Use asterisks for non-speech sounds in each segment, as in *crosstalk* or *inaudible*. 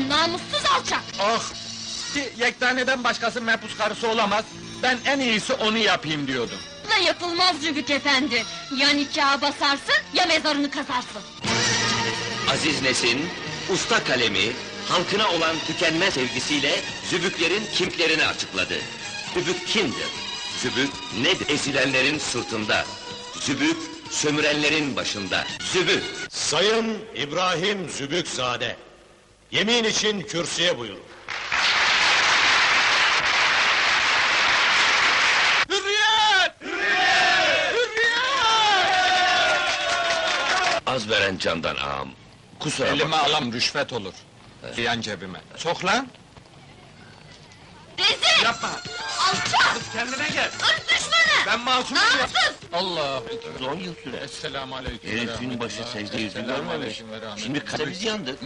yapıyorsun namussuz alçak? Ah! Yektane'den başkası mehpus karısı olamaz. Ben en iyisi onu yapayım diyordum. Da yapılmaz Zübük efendi. Ya nikaha basarsın ya mezarını kazarsın. Aziz Nesin, usta kalemi, halkına olan tükenmez sevgisiyle Zübüklerin kimliklerini açıkladı. Zübük kimdir? Zübük nedir? Ezilenlerin sırtında. Zübük, sömürenlerin başında. Zübük, Sayın İbrahim Zübükzade, yemin için kürsüye buyurun. Hürriyet! Hürriyet! Hürriyet! az veren candan ağam. Kusura Elime bakma. alam rüşvet olur. Yan cebime. Sok lan! Rezil! Yapma! Alçak! Kendine gel! Irk düşmanı! Ben masumum ya! Namussuz! Allah! On yıl süre. Esselamu aleyküm. Herifin başı secde yüzünü rahmetullah. Şimdi kalemiz yandı.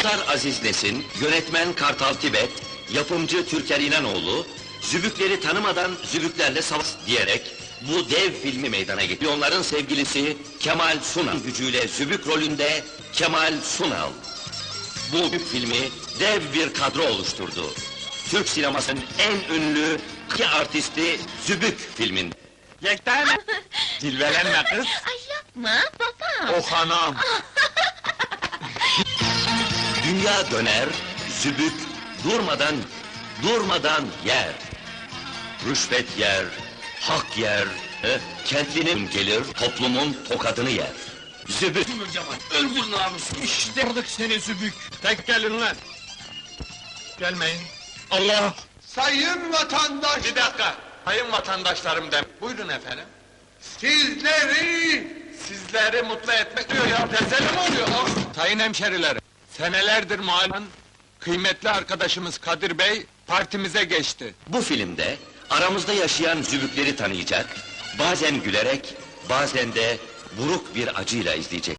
Star Aziz Nesin, yönetmen Kartal Tibet, yapımcı Türker İnanoğlu, Zübükleri tanımadan zübüklerle savaş diyerek bu dev filmi meydana getiriyor. Onların sevgilisi Kemal Sunal gücüyle zübük rolünde Kemal Sunal. Bu filmi dev bir kadro oluşturdu. Türk sinemasının en ünlü iki artisti Zübük filminde. Yektane! Cilvelenme *laughs* kız! Ay yapma baba! Oh anam! *laughs* Dünya döner, zübük durmadan, durmadan yer. Rüşvet yer, hak yer, e, kentlinin gelir, toplumun tokadını yer. Zübük, öldür namussuz! İşte gördük seni zübük! Tek gelin lan! Gelmeyin! Allah! Sayın vatandaş, Bir dakika! Sayın vatandaşlarım dem. Buyurun efendim. sizleri Sizleri mutlu etmek diyor ya, teseli mi oluyor? Ah! Sayın hemşerilerim, senelerdir muhalefet kıymetli arkadaşımız Kadir Bey partimize geçti. Bu filmde aramızda yaşayan zübükleri tanıyacak, bazen gülerek, bazen de buruk bir acıyla izleyecek.